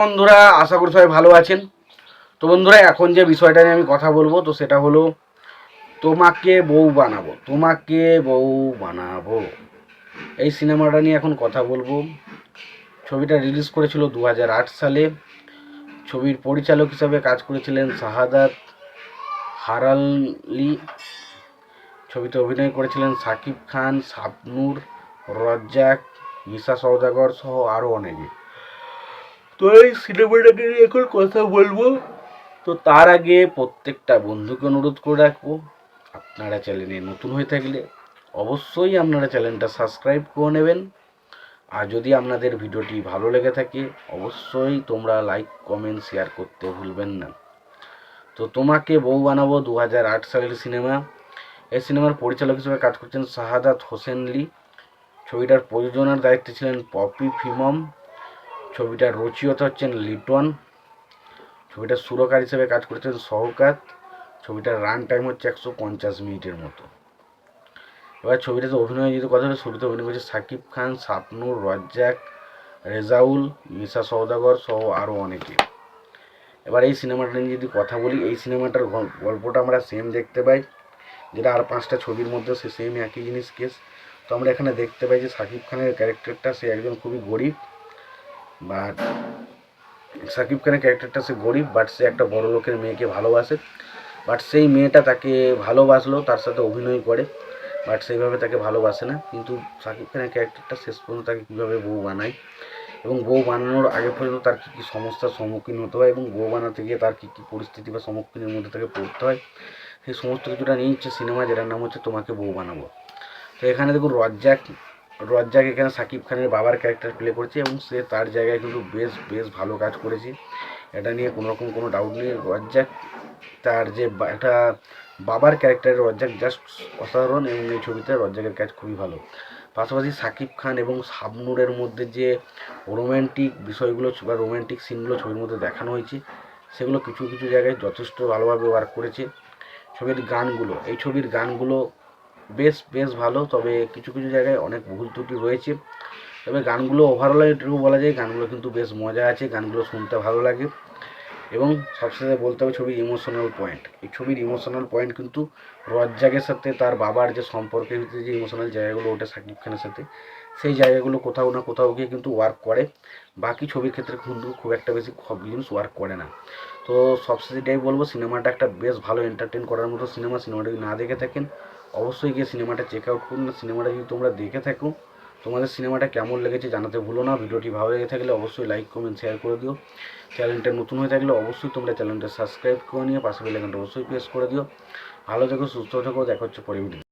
বন্ধুরা, আশা করি সবাই ভালো আছেন। তো বন্ধুরা, এখন যে বিষয়টা নিয়ে আমি কথা বলব, তো সেটা হলো, তোমাকে বউ বানাবো, তোমাকে বউ বানাবো। এই সিনেমাটা নিয়ে এখন কথা বলব। ছবিটা রিলিজ করেছিল দু হাজার আট সালে। ছবির পরিচালক হিসাবে কাজ করেছিলেন শাহাদাত হারালি। ছবিতে অভিনয় করেছিলেন সাকিব খান, শাবনূর, রজ্জাক, ঈশা সওদাগর সহ আরও অনেকে। তো এই সিনেমাটাকে নিয়ে এখন কথা বলব। তো তার আগে প্রত্যেকটা বন্ধুকে অনুরোধ করে রাখব, আপনারা চ্যানেলে নতুন হয়ে থাকলে অবশ্যই আপনারা চ্যানেলটা সাবস্ক্রাইব করে নেবেন। আর যদি আপনাদের ভিডিওটি ভালো লেগে থাকে, অবশ্যই তোমরা লাইক, কমেন্ট, শেয়ার করতে ভুলবেন না। তো তোমাকে বউ বানাবো দু সালের সিনেমা। এই সিনেমার পরিচালক হিসেবে কাজ করছেন শাহাদাত হোসেন লি। ছবিটার প্রযোজনার দায়িত্বে ছিলেন পপি ফিমম। ছবিটার রচিয়তা হচ্ছেন লিটন ছবিটার সুরকার হিসেবে কাজ করেছেন সহকাত ছবিটার রান টাইম হচ্ছে একশো পঞ্চাশ মিনিটের মতো। এবার ছবিটাতে অভিনয় যদি কথা হলে, ছবিতে অভিনয় করেছে সাকিব খান সাপনুর রজ্জাক, রেজাউল মিশা সওদাগর সহ আরও অনেকে। এবার এই সিনেমাটা নিয়ে যদি কথা বলি, এই সিনেমাটার গল- গল্পটা আমরা সেম দেখতে পাই। যেটা আর পাঁচটা ছবির মধ্যে সে সেম একই জিনিস কেস তো আমরা এখানে দেখতে পাই যে সাকিব খানের ক্যারেক্টারটা সে একজন খুবই গরিব। বাট সাকিব খানের ক্যারেক্টারটা সে গরিব বাট সে একটা বড় লোকের মেয়েকে ভালোবাসে। বাট সেই মেয়েটা তাকে ভালোবাসলো, তার সাথে অভিনয় করে বাট সেইভাবে তাকে ভালোবাসে না। কিন্তু সাকিব খানের ক্যারেক্টারটা শেষ পর্যন্ত তাকে কীভাবে বউ বানায়? এবং বউ বানানোর আগে পর্যন্ত তার কী কী সমস্যার সম্মুখীন হতে হয়? এবং বউ বানাতে গিয়ে তার কী কী পরিস্থিতি বা সম্মুখীনের মধ্যে তাকে পড়তে হয়? সেই সমস্ত কিছুটা নিয়ে হচ্ছে সিনেমা, যেটার নাম হচ্ছে তোমাকে বউ বানাবো। তো এখানে দেখুন রজ্জাক রজ্জাক এখানে সাকিব খানের বাবার ক্যারেক্টার প্লে করছে এবং সে তার জায়গায় কিন্তু বেশ বেশ ভালো কাজ করেছে। এটা নিয়ে কোনো রকম কোনো ডাউট নেই। রজ্জাক তার যে একটা বাবার ক্যারেক্টার রজ্জাক জাস্ট অসাধারণ এবং এই ছবিতে রজ্জাকের কাজ খুবই ভালো। পাশাপাশি সাকিব খান এবং শাবনুরের মধ্যে যে রোম্যান্টিক বিষয়গুলো বা রোম্যান্টিক সিনগুলো ছবির মধ্যে দেখানো হয়েছে, সেগুলো কিছু কিছু জায়গায় যথেষ্ট ভালোভাবে ওয়ার্ক করেছে। ছবির গানগুলো, এই ছবির গানগুলো বেশ বেশ ভালো। তবে কিছু কিছু জায়গায় অনেক ভুল ত্রুটি রয়েছে তবে গানগুলো ওভারঅল এটুকু বলা যায়, গানগুলো কিন্তু বেশ মজা আছে, গানগুলো শুনতে ভালো লাগে। এবং সবশেষে বলতে হবে ছবির ইমোশনাল পয়েন্ট এই ছবির ইমোশনাল পয়েন্ট কিন্তু রজ্জাকের সাথে, তার বাবার যে সম্পর্কের ভিতরে যে ইমোশনাল জায়গাগুলো ওঠে সাকিব খানের সাথে, সেই জায়গাগুলো কোথাও না কোথাও গিয়ে কিন্তু ওয়ার্ক করে। বাকি ছবির ক্ষেত্রে কিন্তু খুব একটা বেশি সব জিনিস ওয়ার্ক করে না। তো সবশেষে এটাই বলব, সিনেমাটা একটা বেশ ভালো এন্টারটেন করার মতো সিনেমা। সিনেমাটা যদি না দেখে থাকেন অবশ্যই গিয়ে সিনেমাটা চেক আউট করুন। সিনেমাটা যদি তোমরা দেখে থাকো, তোমাদের সিনেমাটা কেমন লেগেছে জানাতে ভুলো না। ভিডিওটি ভালো লেগে থাকলে অবশ্যই লাইক কমেন্ট শেয়ার করে দিও। চ্যানেলটা নতুন হয়ে থাকলে অবশ্যই তোমরা চ্যানেলটা সাবস্ক্রাইব করে নিয়ে পাশে বেলাকানটা অবশ্যই প্রেস করে দিও। ভালো থেকো, সুস্থ থেকো। দেখা হচ্ছে পরে ভিডিও